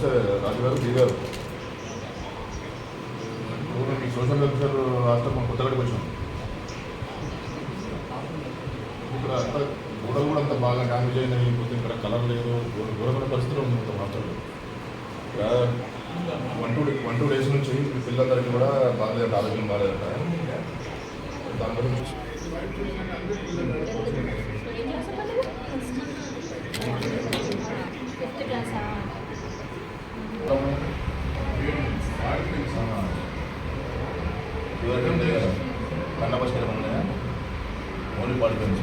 నమస్తే రాజు గారు బీ గారు మీ సోషల్ వెల్ఫేర్ రాష్ట్రం మనం కొత్తగడికి వచ్చాం. ఇక్కడ అంతా గోడలు కూడా అంత బాగా డ్యామేజ్ అయినాయి పోతే ఇక్కడ కలర్ లేదు దూరమైన పరిస్థితులు ఉంది అంత మాత్రం one two one two days నుంచి మీ పిల్లలందరికీ కూడా బాగాలేదంట ఆరోగ్యం బాగాలేదంట దాని గురించి ఫిఫ్త్ క్లాసా ఇవన్నీ కన్న బస్ ఉన్నాయా ఓన్లీ పాలిటెన్స్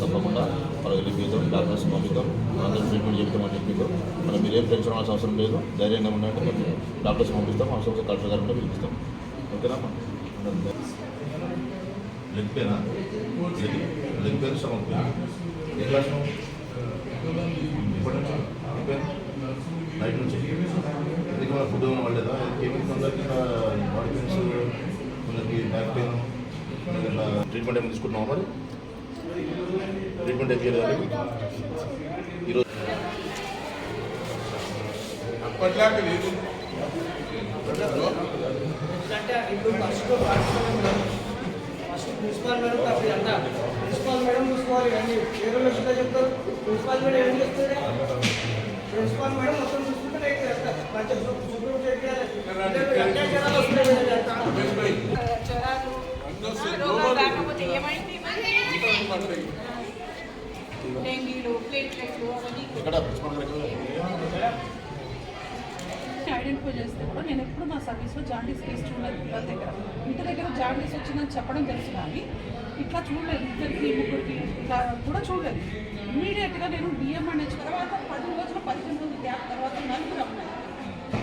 తప్పకుండా వాళ్ళకి రిలీఫ్ డాక్టర్స్ పంపిద్దాం అందరూ ట్రీట్మెంట్ చెప్తామని మనం మీరు ఏం టెన్షన్ అవ్వాల్సిన అవసరం లేదు ధైర్యంగా ఉండండి మేము డాక్టర్స్ పంపిస్తాం అవసరం కలెక్టర్ గారు పిలిపిస్తాం ఓకేనా లెగ్ పేనా లెగ్ లెగ్ పేన్ ఏ క్లాస్ నైట్ నుంచి ఎందుకు మన ఫుడ్ ఏమైనా పడలేదా కొందరికి బాడీ పెయిన్స్ కొందరికి బ్యాక్ పెయిన్ ట్రీట్మెంట్ ఏమైనా తీసుకుంటున్నావా మరి ట్రీట్మెంట్ చేయలేదు ఈరోజు అప్పట్లాంటి లేదు. అంటే ఇప్పుడు ఫస్ట్ ఫస్ట్ ప్రిన్సిపాల్ మేడం అప్పుడు అంతా. ప్రిన్సిపాల్ మేడం చూసుకోవాలి కానీ వేరే వాళ్ళు ఎట్లా చెప్తారు. ప్రిన్సిపాల్ మేడం ఏం చేస్తుంది ప్రిన్సిపాల్ మేడం మొత్తం చూసుకుంటే చేస్తారు. మంచిగా సూపర్ చేయాలి. డెంగీలు ప్లేట్లెట్లు అవన్నీ? ఐడెంటిఫై చేస్తే కూడా నేను ఎప్పుడు నా సర్వీస్లో జాండీస్ కేసు చూడలేదు పిల్లల దగ్గర. ఇంటి దగ్గర జాండీస్ వచ్చిందని చెప్పడం తెలుసు కానీ ఇట్లా చూడలేదు. ఇద్దరికి ముగ్గురికి ఇట్లా కూడా చూడలేదు. ఇమీడియట్గా నేను డిఎంఎన్హెచ్ తర్వాత పది రోజులు పదిహేను రోజుల గ్యాప్ తర్వాత నలుగురు అమ్మాయి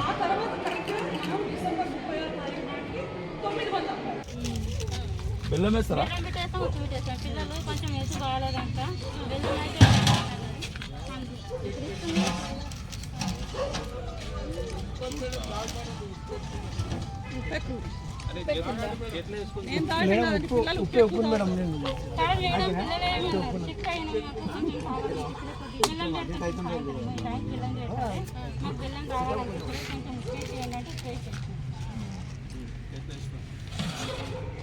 ఆ తర్వాత కరెక్ట్గా మనం డిసెంబర్ ముప్పై ఆరు తారీఖు నాటికి తొమ్మిది మంది అమ్మాయి బెల్లం ఉప్పు పెట్టేస్తాం పిల్లలు కొంచెం వేసి బాగాలేదంట బెల్లం అయితే నేను. ఉప్పు కాదు మేడం పిల్లలే సిక్ అయినా మాకు కొంచెం కావాలి బెల్లం పెడతాం టైం బెల్లం పెడతారు మాకు బెల్లం కావాలనుకుంటే కొంచెం స్ప్రే చేయాలి అంటే స్ప్రే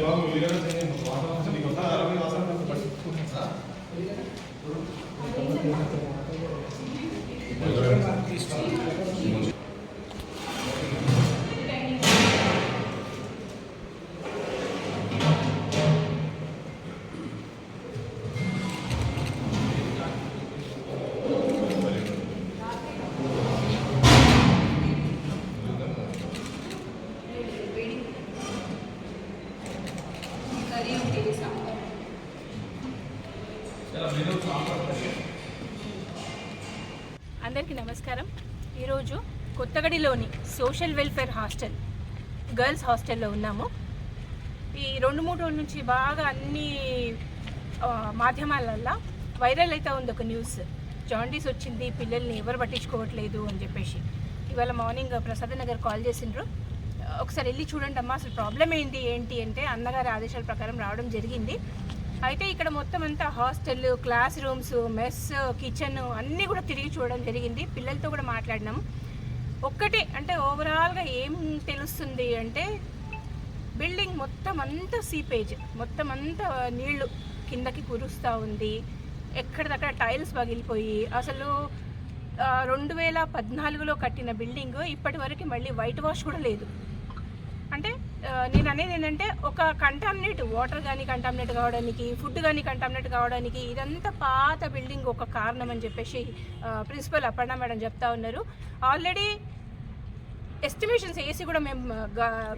ఉంది. కొత్తగడిలోని సోషల్ వెల్ఫేర్ హాస్టల్ గర్ల్స్ హాస్టల్లో ఉన్నాము. ఈ రెండు మూడు రోజుల నుంచి బాగా అన్ని మాధ్యమాలల్లో వైరల్ అయితే ఉంది ఒక న్యూస్. జాండీస్ వచ్చింది పిల్లల్ని ఎవరు పట్టించుకోవట్లేదు అని చెప్పేసి. ఇవాళ మార్నింగ్ ప్రసాద్ నగర్ కాల్ చేసిండ్రు. ఒకసారి వెళ్ళి చూడండి అమ్మా అసలు ప్రాబ్లం ఏంటి ఏంటి అంటే అన్నగారి ఆదేశాల ప్రకారం రావడం జరిగింది. అయితే ఇక్కడ మొత్తం అంతా hostel class rooms mess kitchen అన్నీ కూడా తిరిగి చూడడం జరిగింది. పిల్లలతో కూడా మాట్లాడినాం ఒక్కటే అంటే ఓవరాల్గా ఏం తెలుస్తుంది అంటే బిల్డింగ్ మొత్తం అంతా సీపేజ్ మొత్తం అంతా నీళ్ళు కిందకి కురుస్తూ ఉంది. ఎక్కడిదక్కడ టైల్స్ పగిలిపోయి అసలు రెండు వేల పద్నాలుగులో కట్టిన బిల్డింగ్ ఇప్పటి వరకు మళ్ళీ వైట్ వాష్ కూడా లేదు. అంటే నేను అనేది ఏంటంటే ఒక కంటామినేట్ వాటర్ కానీ కంటామినేట్ కావడానికి ఫుడ్ కానీ కంటామినేట్ కావడానికి ఇదంతా పాత బిల్డింగ్ ఒక కారణం అని చెప్పేసి ప్రిన్సిపల్ అపర్ణ మేడం చెప్తా ఉన్నారు. ఆల్రెడీ ఎస్టిమేషన్స్ వేసి కూడా మేము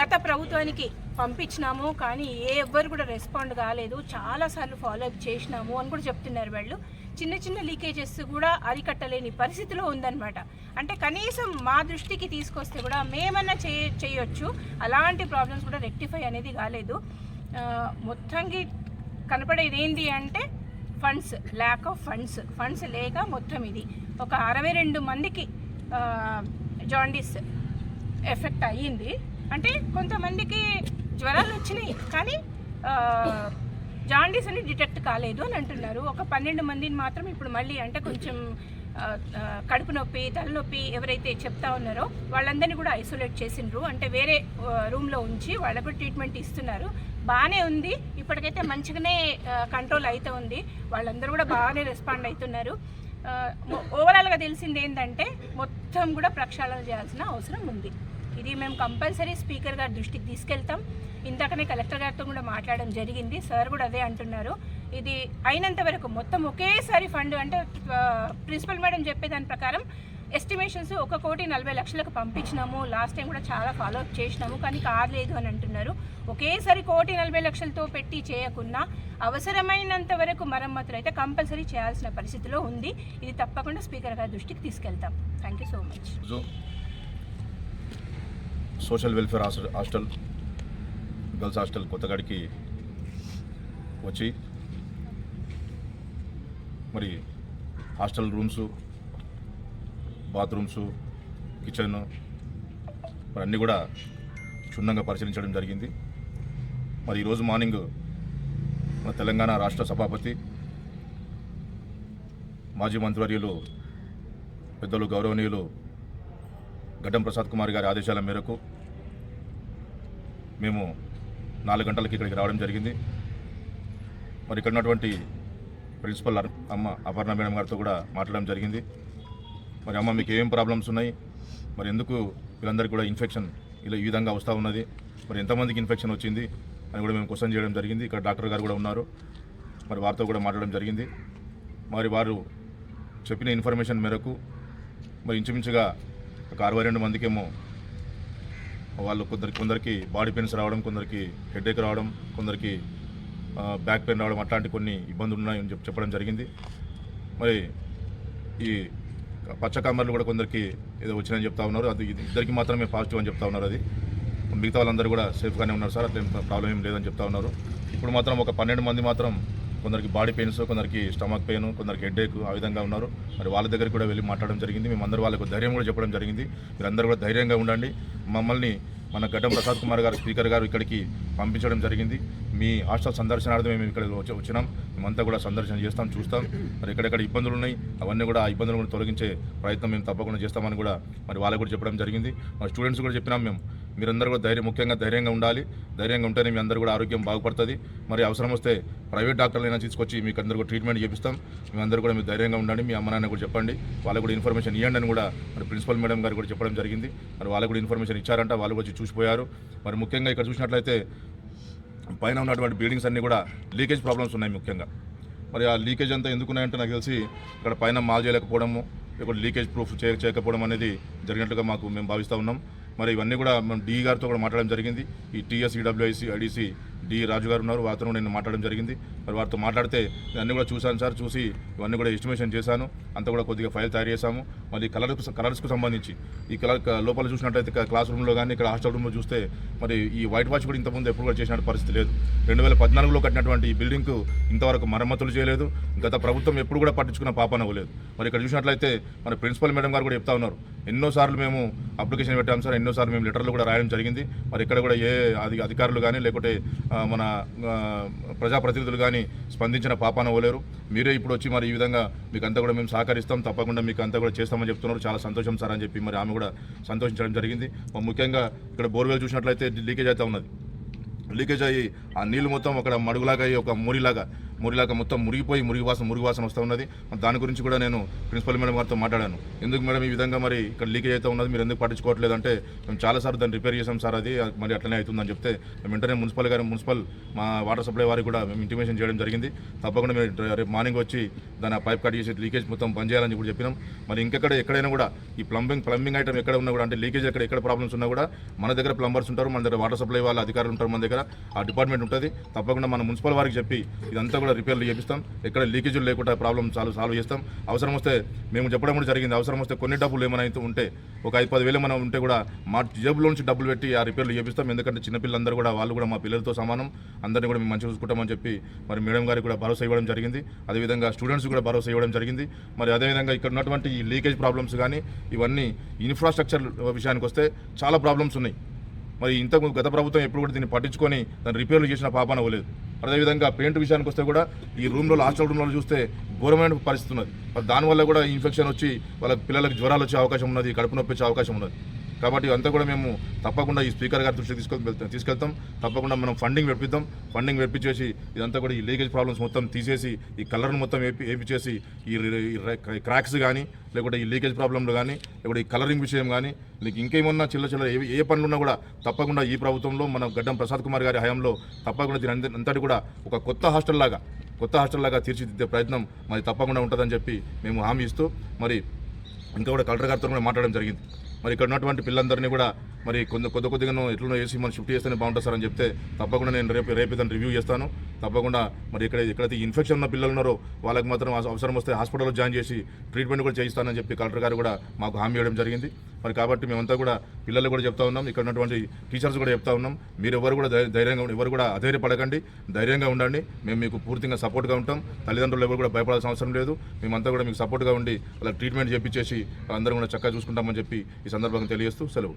గత ప్రభుత్వానికి పంపించినాము కానీ ఏ ఎవ్వరు కూడా రెస్పాండ్ కాలేదు. చాలాసార్లు ఫాలో అప్ చేసినాము అని కూడా చెప్తున్నారు వాళ్ళు. చిన్న చిన్న లీకేజెస్ కూడా అరికట్టలేని పరిస్థితిలో ఉందన్నమాట. అంటే కనీసం మా దృష్టికి తీసుకొస్తే కూడా మేమన్నా చేయ చేయొచ్చు. అలాంటి ప్రాబ్లమ్స్ కూడా రెక్టిఫై అనేది కాలేదు. మొత్తంకి కనపడేది ఏంటి అంటే funds lack of funds funds లేక మొత్తం ఇది. ఒక అరవై రెండు మందికి జాండీస్ ఎఫెక్ట్ అయ్యింది. అంటే కొంతమందికి జ్వరాలు వచ్చినాయి కానీ జాండీస్ అని డిటెక్ట్ కాలేదు అని అంటున్నారు. ఒక పన్నెండు మందిని మాత్రం ఇప్పుడు మళ్ళీ అంటే కొంచెం కడుపు నొప్పి తలనొప్పి ఎవరైతే చెప్తా ఉన్నారో వాళ్ళందరినీ కూడా ఐసోలేట్ చేసిండ్రు. అంటే వేరే రూమ్లో ఉంచి వాళ్ళకు ట్రీట్మెంట్ ఇస్తున్నారు. బాగానే ఉంది. ఇప్పటికైతే మంచిగానే కంట్రోల్ అయితే ఉంది. వాళ్ళందరూ కూడా బాగానే రెస్పాండ్ అవుతున్నారు ఓవరాల్గా తెలిసింది ఏంటంటే మొత్తం కూడా ప్రక్షాళన చేయాల్సిన అవసరం ఉంది. ఇది మేము కంపల్సరీ స్పీకర్ గారి దృష్టికి తీసుకెళ్తాం. ఇందాకనే కలెక్టర్ గారితో కూడా మాట్లాడడం జరిగింది. సార్ కూడా అదే అంటున్నారు. ఇది అయినంత వరకు మొత్తం ఒకేసారి ఫండ్ అంటే ప్రిన్సిపల్ మేడం చెప్పే దాని ప్రకారం ఎస్టిమేషన్స్ ఒక కోటి నలభై లక్షలకు పంపించినాము. లాస్ట్ టైం కూడా చాలా ఫాలో అప్ చేసినాము. కానీ కాలేదు అని అంటున్నారు. ఒకేసారి కోటి నలభై లక్షలతో పెట్టి చేయకుండా అవసరమైనంత వరకు మరమ్మతులు అయితే కంపల్సరీ చేయాల్సిన పరిస్థితిలో ఉంది. ఇది తప్పకుండా స్పీకర్ గారి దృష్టికి తీసుకెళ్తాం. Thank you so much social welfare hostel hostel girls hostel కొత్తగాడికి వచ్చి మరి హాస్టల్ రూమ్స్ బాత్రూమ్స్ కిచెన్ మరి అన్నీ కూడా క్షుణ్ణంగా పరిశీలించడం జరిగింది. మరి ఈరోజు మార్నింగ్ మన తెలంగాణ రాష్ట్ర సభాపతి మాజీ మంత్రివర్యులు పెద్దలు గౌరవనీయులు గడ్డం ప్రసాద్ కుమార్ గారి ఆదేశాల మేరకు మేము నాలుగు గంటలకి ఇక్కడికి రావడం జరిగింది. మరి ఇక్కడ ఉన్నటువంటి ప్రిన్సిపల్ అర్- అమ్మ అపర్ణ మేడం గారితో కూడా మాట్లాడడం జరిగింది. మరి అమ్మ మీకు ఏం ప్రాబ్లమ్స్ ఉన్నాయి? మరి ఎందుకు వీళ్ళందరికీ కూడా ఇన్ఫెక్షన్ ఇలా ఈ విధంగా వస్తూ ఉన్నది? మరి ఎంతమందికి ఇన్ఫెక్షన్ వచ్చింది? అని కూడా మేము క్వశ్చన్ చేయడం జరిగింది. ఇక్కడ డాక్టర్ గారు కూడా ఉన్నారు. మరి వారితో కూడా మాట్లాడడం జరిగింది. మరి వారు చెప్పిన ఇన్ఫర్మేషన్ మేరకు మరి ఇంచుమించుగా ఒక అరవై రెండు మందికేమో వాళ్ళు కొందరికి కొందరికి బాడీ పెయిన్స్ రావడం కొందరికి హెడేక్ రావడం కొందరికి బ్యాక్ పెయిన్ రావడం అట్లాంటి కొన్ని ఇబ్బందులు ఉన్నాయని చెప్పి చెప్పడం జరిగింది. మరి ఈ పచ్చ కామర్లు కూడా కొందరికి ఏదో వచ్చినాయని చెప్తా ఉన్నారు. అది ఇద్దరికి మాత్రమే పాజిటివ్ అని చెప్తా ఉన్నారు అది. మిగతా వాళ్ళందరూ కూడా సేఫ్గానే ఉన్నారు సార్ అట్లా ప్రాబ్లం ఏం లేదని చెప్తా ఉన్నారు. ఇప్పుడు మాత్రం ఒక పన్నెండు మంది మాత్రం కొందరికి బాడీ పెయిన్స్ కొందరికి స్టమక్ పెయిన్ కొందరికి హెడ్ఏక్ ఆ విధంగా ఉన్నారు. మరి వాళ్ళ దగ్గరికి కూడా వెళ్ళి మాట్లాడడం జరిగింది. మేము వాళ్ళకు ధైర్యం కూడా చెప్పడం జరిగింది. మీరందరూ కూడా ధైర్యంగా ఉండండి. మమ్మల్ని మన గడ్డం ప్రసాద్ కుమార్ గారు స్పీకర్ గారు ఇక్కడికి పంపించడం జరిగింది. మీ హాస్టల్ సందర్శనార్థం మేము ఇక్కడ వచ్చి వచ్చినాం. మేమంతా కూడా సందర్శన చేస్తాం చూస్తాం. మరి ఎక్కడెక్కడ ఇబ్బందులు ఉన్నాయి అవన్నీ కూడా ఆ ఇబ్బందులు కూడా తొలగించే ప్రయత్నం మేము తప్పకుండా చేస్తామని కూడా మరి వాళ్ళకు కూడా చెప్పడం జరిగింది. మరి స్టూడెంట్స్ కూడా చెప్పినాం మేము. మీరందరూ కూడా ధైర్యం ముఖ్యంగా ధైర్యంగా ఉండాలి. ధైర్యంగా ఉంటేనే మీ అందరూ కూడా ఆరోగ్యం బాగుపడుతుంది. మరి అవసరం వస్తే ప్రైవేట్ డాక్టర్లైనా తీసుకొచ్చి మీకు అందరూ కూడా ట్రీట్మెంట్ చేపిస్తాం. మేమందరూ కూడా మీరు ధైర్యంగా ఉండండి మీ అమ్మ నాన్న కూడా చెప్పండి. వాళ్ళకు కూడా ఇన్ఫర్మేషన్ ఇవ్వండి అని కూడా మరి ప్రిన్సిపల్ మేడం గారు కూడా చెప్పడం జరిగింది. మరి వాళ్ళకు కూడా ఇన్ఫర్మేషన్ ఇచ్చారంట వాళ్ళు వచ్చి చూసిపోయారు. మరి ముఖ్యంగా ఇక్కడ చూసినట్లయితే పైన ఉన్నటువంటి బిల్డింగ్స్ అన్నీ కూడా లీకేజ్ ప్రాబ్లమ్స్ ఉన్నాయి ముఖ్యంగా. మరి ఆ లీకేజ్ అంతా ఎందుకు ఉన్నాయంటే నాకు తెలిసి ఇక్కడ పైన మాల్ చేయలేకపోవడము ఇక్కడ లీకేజ్ ప్రూఫ్ చేయకపోవడం అనేది జరిగినట్లుగా మాకు మేము భావిస్తూ ఉన్నాం. మరి ఇవన్నీ కూడా మనం డీ గారితో కూడా మాట్లాడడం జరిగింది. ఈ TS EWIC IDC D Raju గారు ఉన్నారు. వారితో నేను మాట్లాడడం జరిగింది. మరి వారితో మాట్లాడితే అన్నీ కూడా చూశాను సార్ చూసి ఇవన్నీ కూడా ఎస్టిమేషన్ చేశాను. అంతా కూడా కొద్దిగా ఫైల్ తయారు చేశాము. మరి కలర్ కలర్స్కు సంబంధించి ఈ కలర్ లోపల చూసినట్టయితే క్లాస్ రూమ్లో కానీ ఇక్కడ హాస్టల్ రూమ్లో చూస్తే మరి ఈ వైట్ వాష్ కూడా ఇంతకుముందు ఎప్పుడు కూడా చేసిన పరిస్థితి లేదు. రెండు వేల పద్నాలుగులో కట్టినటువంటి ఈ బిల్డింగ్కు ఇంతవరకు మరమ్మతులు చేయలేదు. గత ప్రభుత్వం ఎప్పుడు కూడా పట్టించుకున్న పాపన అవ్వలేదు. మరి ఇక్కడ చూసినట్లయితే మన ప్రిన్సిపల్ మేడం గారు కూడా చెప్తా ఉన్నారు. ఎన్నోసార్లు మేము అప్లికేషన్ పెట్టాం సార్. ఎన్నోసార్లు మేము లెటర్లు కూడా రాయడం జరిగింది. మరి ఇక్కడ కూడా ఏ అధికారులు కానీ లేకుంటే మన ప్రజాప్రతినిధులు కానీ స్పందించిన పాపాన ఓలేరు. మీరే ఇప్పుడు వచ్చి మరి ఈ విధంగా మీకు అంతా కూడా మేము సహకరిస్తాం తప్పకుండా మీకు అంతా కూడా చేస్తామని చెప్తున్నారు. చాలా సంతోషం సార్ అని చెప్పి మరి ఆమె కూడా సంతోషించడం జరిగింది. ముఖ్యంగా ఇక్కడ బోర్వెల్ చూసినట్లయితే లీకేజ్ అయితే ఉన్నది. లీకేజ్ అయ్యి ఆ నీళ్ళు మొత్తం అక్కడ మడుగులాగా అయ్యి ఒక మూరిలాగా మురిలాగా మొత్తం మురిగిపోయి మురిగి వాసన మురిగి వాసన వస్తూ ఉన్నది. దాని గురించి కూడా నేను ప్రిన్సిపల్ మేడం గారితో మాట్లాడాను. ఎందుకు మేడం ఈ విధంగా మరి ఇక్కడ లీకేజ్ అయితే ఉన్నది? మీరు ఎందుకు పట్టించుకోవట్లేదు అంటే మేము చాలాసార్లు దాన్ని రిపేర్ చేసాం సార్ అది మరి అట్లనే అవుతుందని చెప్తే మేము వెంటనే మున్సిపల్ గారు మున్సిపల్ మా వాటర్ సప్లై వారికి కూడా మేము ఇంటిమేషన్ చేయడం జరిగింది. తప్పకుండా మీరు రేపు మార్నింగ్ వచ్చి దాని పైప్ కట్ చేసి లీకేజ్ మొత్తం బంద్ చేయాలని చెప్పి చెప్పినాం. మరి ఇంకెక్కడ ఎక్కడైనా కూడా ఈ ప్లంబింగ్ ప్లంబింగ్ ఐటమ్ ఎక్కడ ఉన్నా కూడా అంటే లీకేజ్ ఎక్కడ ఎక్కడ ప్రాబ్లమ్స్ ఉన్నా కూడా మన దగ్గర ప్లంబర్స్ ఉంటారు మన దగ్గర వాటర్ సప్లై వాళ్ళ అధికారులు ఉంటారు మన దగ్గర. ఆ డిపార్ట్మెంట్ ఉంటుంది. తప్పకుండా మన మున్సిపల్ వారికి చెప్పి ఇదంతా కూడా రిపేర్లు చేపిస్తాం. ఎక్కడ లీకేజీలు లేకుండా ప్రాబ్లమ్ సాల్వ్ సాల్వ్ చేస్తాం. అవసరం వస్తే మేము చెప్పడం కూడా జరిగింది. అవసరం వస్తే కొన్ని డబ్బులు ఏమైనా అయితే ఉంటే ఒక ఐదు పది వేలు మనం ఉంటే కూడా మా జేబులో నుంచి డబ్బులు పెట్టి ఆ రిపేర్లు చేపిస్తాం. ఎందుకంటే చిన్నపిల్లలందరూ కూడా వాళ్ళు కూడా మా పిల్లలతో సమానం. అందరినీ కూడా మేము మంచిగా చూసుకుంటామని చెప్పి మరి మేడం గారికి కూడా భరోసా ఇవ్వడం జరిగింది. అదేవిధంగా స్టూడెంట్స్ కూడా భరోసా ఇవ్వడం జరిగింది. మరి అదేవిధంగా ఇక్కడ ఉన్నటువంటి ఈ లీకేజ్ ప్రాబ్లమ్స్ కానీ ఇవన్నీ ఇన్ఫ్రాస్ట్రక్చర్ విషయానికి వస్తే చాలా ప్రాబ్లమ్స్ ఉన్నాయి. మరి ఇంతకు గత ప్రభుత్వం ఎప్పుడు కూడా దీన్ని పట్టించుకొని దాన్ని రిపేర్లు చేసిన పాపాన అవ్వలేదు. అదేవిధంగా పెయింట్ విషయానికి వస్తే కూడా ఈ రూమ్లో హాస్టల్ రూమ్లో చూస్తే ఘోరమైన పరిస్థితి ఉన్నది. మరి దానివల్ల కూడా ఇన్ఫెక్షన్ వచ్చి వాళ్ళ పిల్లలకు జ్వరాలు వచ్చే అవకాశం ఉన్నది కడుపు నొప్పి వచ్చే అవకాశం ఉన్నది. కాబట్టి అంతా కూడా మేము తప్పకుండా ఈ స్పీకర్ గారి దృష్టికి తీసుకెళ్తాం తీసుకెళ్తాం. తప్పకుండా మనం ఫండింగ్ పెట్టిద్దాం ఫండింగ్ పెట్టించేసి ఇదంతా కూడా ఈ లీకేజ్ ప్రాబ్లమ్స్ మొత్తం తీసేసి ఈ కలర్ను మొత్తం వేపి వేపించేసి ఈ క్రాక్స్ కానీ లేకుంటే ఈ లీకేజ్ ప్రాబ్లంలు కానీ లేకుంటే ఈ కలరింగ్ విషయం కానీ నీకు ఇంకేమన్నా చిల్ల చిల్ల ఏ ఏ పనులున్నా కూడా తప్పకుండా ఈ ప్రభుత్వంలో మన గడ్డం ప్రసాద్ కుమార్ గారి హయాంలో తప్పకుండా దీని అంతటి కూడా ఒక కొత్త హాస్టల్ లాగా కొత్త హాస్టల్ లాగా తీర్చిదిద్దే ప్రయత్నం మరి తప్పకుండా ఉంటుందని చెప్పి మేము హామీ ఇస్తూ మరి ఇంకా కూడా కలెక్టర్ గారితో కూడా మాట్లాడడం జరిగింది. మరి ఇక్కడ ఉన్నటువంటి పిల్లలందరినీ కూడా మరి కొంత కొద్ది కొద్దిగా ఎట్లనో వేసి మనం షిఫ్ట్ చేస్తేనే బాగుంటుంది సార్ అని చెప్తే తప్పకుండా నేను రేపు రేపు దాన్ని రివ్యూ చేస్తాను. తప్పకుండా మరి ఇక్కడ ఎక్కడైతే ఇన్ఫెక్షన్ ఉన్న పిల్లలు ఉన్నారో వాళ్ళకి మాత్రం అవసరం వస్తే హాస్పిటల్లో జాయిన్ చేసి ట్రీట్మెంట్ కూడా చేయిస్తానని చెప్పి కలెక్టర్ గారు కూడా మాకు హామీ ఇవ్వడం జరిగింది. మరి కాబట్టి మేమంతా కూడా పిల్లలు కూడా చెప్తా ఉన్నాం. ఇక్కడ ఉన్నటువంటి టీచర్స్ కూడా చెప్తా ఉన్నాం. మీరు ఎవరు కూడా ధైర్యంగా ఎవరు కూడా అధైర్యపడకండి. ధైర్యంగా ఉండండి. మేము మీకు పూర్తిగా సపోర్ట్గా ఉంటాం. తల్లిదండ్రులు ఎవరు కూడా భయపడాల్సిన అవసరం లేదు. మేమంతా కూడా మీకు సపోర్ట్గా ఉండి వాళ్ళకి ట్రీట్మెంట్ చేపించేసి అందరం కూడా చక్కగా చూసుకుంటామని చెప్పి ఈ సందర్భంగా తెలియజేస్తూ సెలవు.